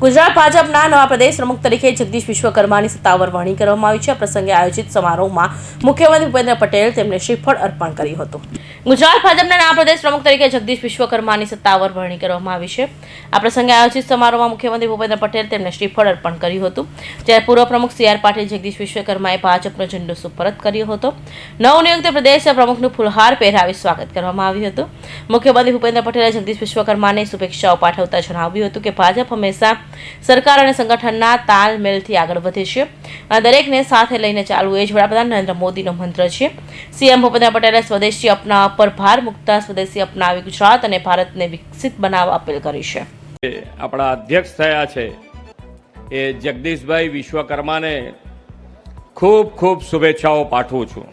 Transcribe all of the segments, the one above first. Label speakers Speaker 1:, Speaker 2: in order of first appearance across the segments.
Speaker 1: ગુજરાત ભાજપના નવા પ્રદેશ પ્રમુખ તરીકે જગદીશ વિશ્વકર્માની સત્તાવાર વરણી કરવામાં આવી છે. આ પ્રસંગે આયોજિત સમારોહમાં મુખ્યમંત્રી ભૂપેન્દ્ર પટેલ તેમને શ્રીફળ અર્પણ કર્યું હતું. ગુજરાત ભાજપના નવા પ્રદેશ પ્રમુખ તરીકે જગદીશ વિશ્વકર્માની સત્તાવાર વરણી કરવામાં આવી છે. આ પ્રસંગે આયોજિત સમારોહમાં મુખ્યમંત્રી ભૂપેન્દ્ર પટેલ તેમને શ્રીફળ અર્પણ કર્યું હતું. જ્યારે પૂર્વ પ્રમુખ સી આર પાટીલ જગદીશ વિશ્વકર્માએ ભાજપનો ઝંડો સુપરત કર્યો હતો. નવનિયુક્ત પ્રદેશ પ્રમુખનું ફુલહાર પહેરાવી સ્વાગત કરવામાં આવ્યું હતું. મુખ્યમંત્રી ભૂપેન્દ્ર પટેલે જગદીશ વિશ્વકર્માને શુભેચ્છાઓ પાઠવતા જણાવ્યું હતું કે ભાજપ હંમેશા સરકાર અને સંગઠનના તાલમેલથી આગળ વધે છે. અને દરેકને સાથે લઈને ચાલવું એ જ વડાપ્રધાન નરેન્દ્ર મોદીનો મંત્ર છે. સીએમ ભૂપેન્દ્ર પટેલે સ્વદેશી અપનાવવા પર ભાર મૂકતા સ્વદેશી અપનાવી ગુજરાત અને ભારતને વિકસિત બનાવવા અપીલ કરી છે.
Speaker 2: આપણા અધ્યક્ષ થયા છે એ જગદીશભાઈ વિશ્વકર્માને ખૂબ ખૂબ શુભેચ્છાઓ પાઠવું છું.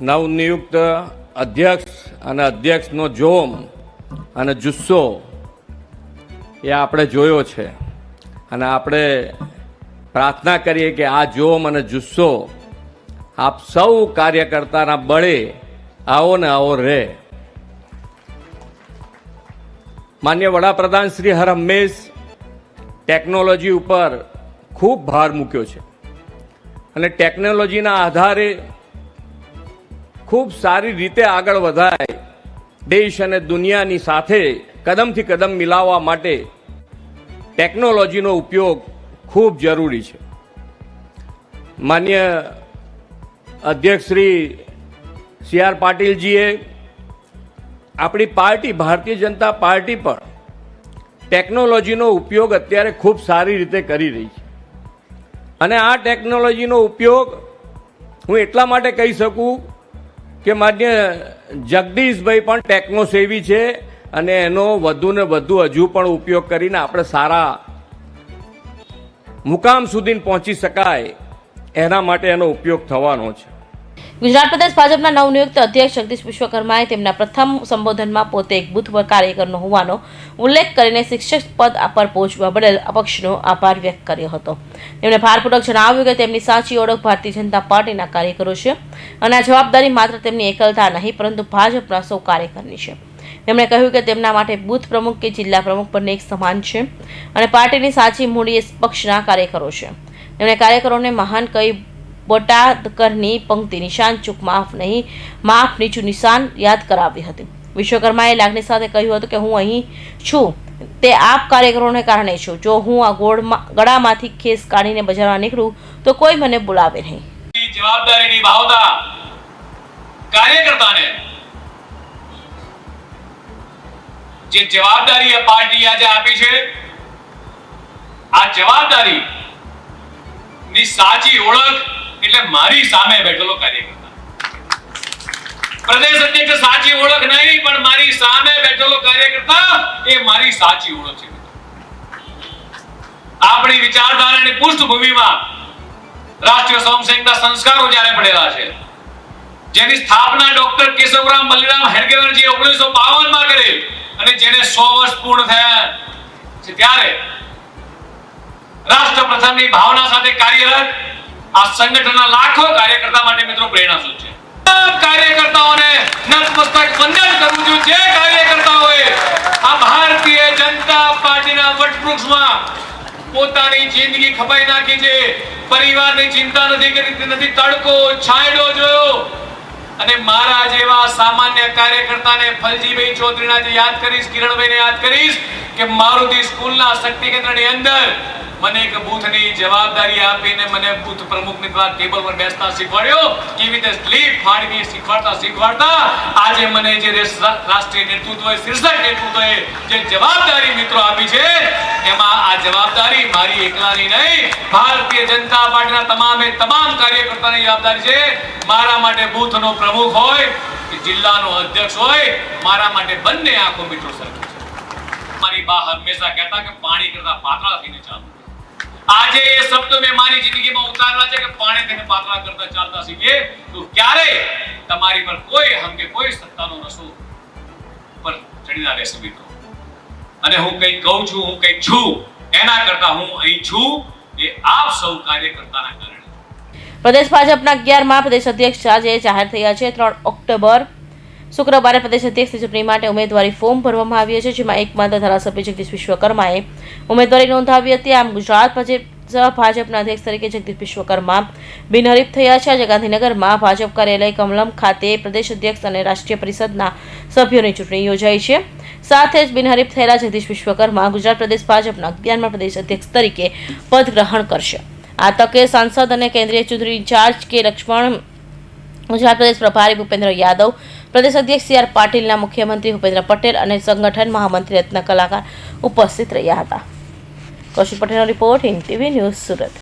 Speaker 2: નવનિયુક્ત અધ્યક્ષ અને અધ્યક્ષનો જોમ અને જુસ્સો એ આપણે જોયો છે. અને આપણે પ્રાર્થના કરીએ કે આ જોમ અને જુસ્સો. આપ સૌ કાર્યકર્તાના બળે આવો ને આવો રહે. માન્ય વડાપ્રધાન શ્રી હર હંમેશ ટેકનોલોજી ઉપર ખૂબ ભાર મૂક્યો છે. અને ટેકનોલોજીના આધારે ખૂબ સારી રીતે આગળ વધાય દેશ અને દુનિયાની સાથે કદમથી કદમ મિલાવવા માટે ટેકનોલોજીનો ઉપયોગ ખૂબ જરૂરી છે. માન્ય અધ્યક્ષ શ્રી સી આર પાટીલજીએ આપણી પાર્ટી, ભારતીય જનતા પાર્ટી પણ ટેકનોલોજીનો ઉપયોગ અત્યારે ખૂબ સારી રીતે કરી રહી છે. અને આ ટેકનોલોજીનો ઉપયોગ હું એટલા માટે કહી શકું કે માન્ય જગદીશભાઈ પણ ટેકનોસેવી છે. અને એનો વધુ ને વધુ હજુ પણ ઉપયોગ કરીને આપણે સારા મુકામ સુધી પહોંચી શકાય એના માટે એનો ઉપયોગ થવાનો છે.
Speaker 1: ગુજરાત પ્રદેશ ભાજપના નવનિયુક્ત અધ્યક્ષ જગદીશ વિશ્વકર્માએ તેમના પ્રથમ સંબોધનમાં પોતે એક બુથ પર કાર્યકરનો હોવાનો ઉલ્લેખ કરીને શિક્ષક પદ પર પહોંચવા બદલ અપક્ષનો આભાર વ્યક્ત કર્યો હતો. તેમણે ભારપૂર્વક જણાવ્યું કે તેમની સાચી ઓળખ ભારતીય જનતા પાર્ટીના કાર્યકરો છે અને આ જવાબદારી માત્ર તેમની એકલતા નહીં, પરંતુ ભાજપના સૌ કાર્યકરની છે. તેમણે કહ્યું કે તેમના માટે બૂથ પ્રમુખ કે જિલ્લા પ્રમુખ બંને એક સમાન છે અને પાર્ટીની સાચી મૂડી એ પક્ષના કાર્યકરો છે. તેમણે કાર્યકરોને મહાન કહી બોટાદકરની પંક્તિ નિશાન, ચૂક માફ નહીં, માફ નીચું નિશાન યાદ કરાવી હતી. વિશ્વકર્માએ લાગણી સાથે કહ્યું હતું કે હું અહીં છું. તે આપ કાર્યકરોને કારણે છું. જો હું આ ગોળમાં, ગળામાંથી ખેસ કાઢીને બજારમાં નીકળું, તો કોઈ મને બોલાવે નહીં.
Speaker 3: જવાબદારીની ભાવના કાર્યકર્તાને જે જવાબદારી આ પાર્ટી આજે આપી છે, આ જવાબદારી ની સાચી ઓળખ એટલે મારી સામે બેઠેલો કાર્યકર્તા. પ્રદેશ અધ્યક્ષ સાચી ઓળખ નહીં, પણ મારી સામે બેઠેલો કાર્યકર્તા એ મારી સાચી ઓળખ છે. આપણી વિચારધારાની પૃષ્ઠભૂમિમાં રાષ્ટ્રીય સ્વયંસેવકના સંસ્કારો જ્યારે પડેલા છે, જેની સ્થાપના ડોક્ટર કેશવરામ મલ્લીરામ હેડગેવરજી ઓગણીસો બાવનમાં કરી અને જેને સો વર્ષ પૂર્ણ થયા છે ત્યારે રાષ્ટ્ર પ્રથમની ભાવના સાથે કાર્યરત આ સંગઠનના લાખો કાર્યકર્તા માટે મિત્રો પ્રેરણાસ્ત્રોત છે. કાર્યકર્તાઓને નતમસ્તક વંદન કરું છું જે કાર્યકર્તાઓએ આ ભારતીય જનતા પાર્ટીના વટવૃક્ષમાં પોતાની જિંદગી ખપાઈ નાખી છે. પરિવારની ચિંતા નથી કરી, નથી તડકો, છાંયડો જોયો. અને મારા જેવા સામાન્ય કાર્યકર્તાને ફલજીભાઈ ચૌધરીના જે યાદ કરીશ, કિરણભાઈને યાદ કરીશ કે મારુતિ સ્કૂલના શક્તિ કેન્દ્રની અંદર મને એક બૂથની જવાબદારી આપીને મને બૂથ પ્રમુખની દ્વારા ટેબલ પર બેસતા શીખવાડ્યો. કેવી રીતે સ્લીપ ફાડવી શીખવાડતા શીખવાડતા? આજે મને જે રાષ્ટ્રીય નેતૃત્વએ શીર્ષક નેતૃત્વએ જે જવાબદારી મિત્રો આપી છે, એમાં આ જવાબદારી મારી એકલાની નહીં, ભારતીય જનતા પાર્ટીના તમામે તમામ કાર્યકર્તાની જવાબદારી છે. મારા માટે બૂથનો પ્રમુખ હોય કે જિલ્લાનો અધ્યક્ષ હોય, મારા માટે બંને આંખો મિત્રો સરખી છે. મારી બા હંમેશા કહેતા કે પાણી કરતા પાતળા થઈને ચાલવું આજે એ શબ્દ મેં મારી જિંદગીમાં ઉતારવા છે કે પાણી તેને પાતળા કરતા ચાલતા શીખીએ તો ક્યારે તમારી પર કોઈ હંગે કોઈ સત્તાનો રસો પર ચડી ના રહેશે મિત્રો. અને હું કંઈક કહું છું, હું કંઈક છું, એના કરતા હું અહીં છું એ આપ સૌ કાર્યકર્તાના કારણે.
Speaker 1: પ્રદેશ ભાજપના અગિયારમાં પ્રદેશ અધ્યક્ષ આજે જાહેર થયા છે, ત્રણ ઓક્ટોબર શુક્રવારે પ્રદેશ અધ્યક્ષની ચૂંટણી માટે ઉમેદવારી ફોર્મ ભરવામાં આવ્યું છે, જેમાં એકમાત્ર ધારાસભ્ય જગદીશ વિશ્વકર્માએ ઉમેદવારી નોંધાવી હતી. આમ ગુજરાત ભાજપના અધ્યક્ષ તરીકે જગદીશ વિશ્વકર્મા બિનહરીફ થયા છે. આજે ગાંધીનગરમાં ભાજપ કાર્યાલય કમલમ ખાતે પ્રદેશ અધ્યક્ષ અને રાષ્ટ્રીય પરિષદના સભ્યોની ચૂંટણી યોજાઈ છે. સાથે જ બિનહરીફ થયેલા જગદીશ વિશ્વકર્મા ગુજરાત પ્રદેશ ભાજપના અગિયારમાં પ્રદેશ અધ્યક્ષ તરીકે પદ ગ્રહણ કરશે. આ તકે સાંસદ અને કેન્દ્રીય ચૂંટણી ઇન્ચાર્જ કે લક્ષ્મણ ગુજરાત પ્રદેશ પ્રભારી ભૂપેન્દ્ર યાદવ પ્રદેશ અધ્યક્ષ સી આર પાટીલના મુખ્યમંત્રી ભૂપેન્દ્ર પટેલ અને સંગઠન મહામંત્રી રત્ન કલાકાર ઉપસ્થિત રહ્યા હતા. કૌશિક પટેલનો report in TV news Surat.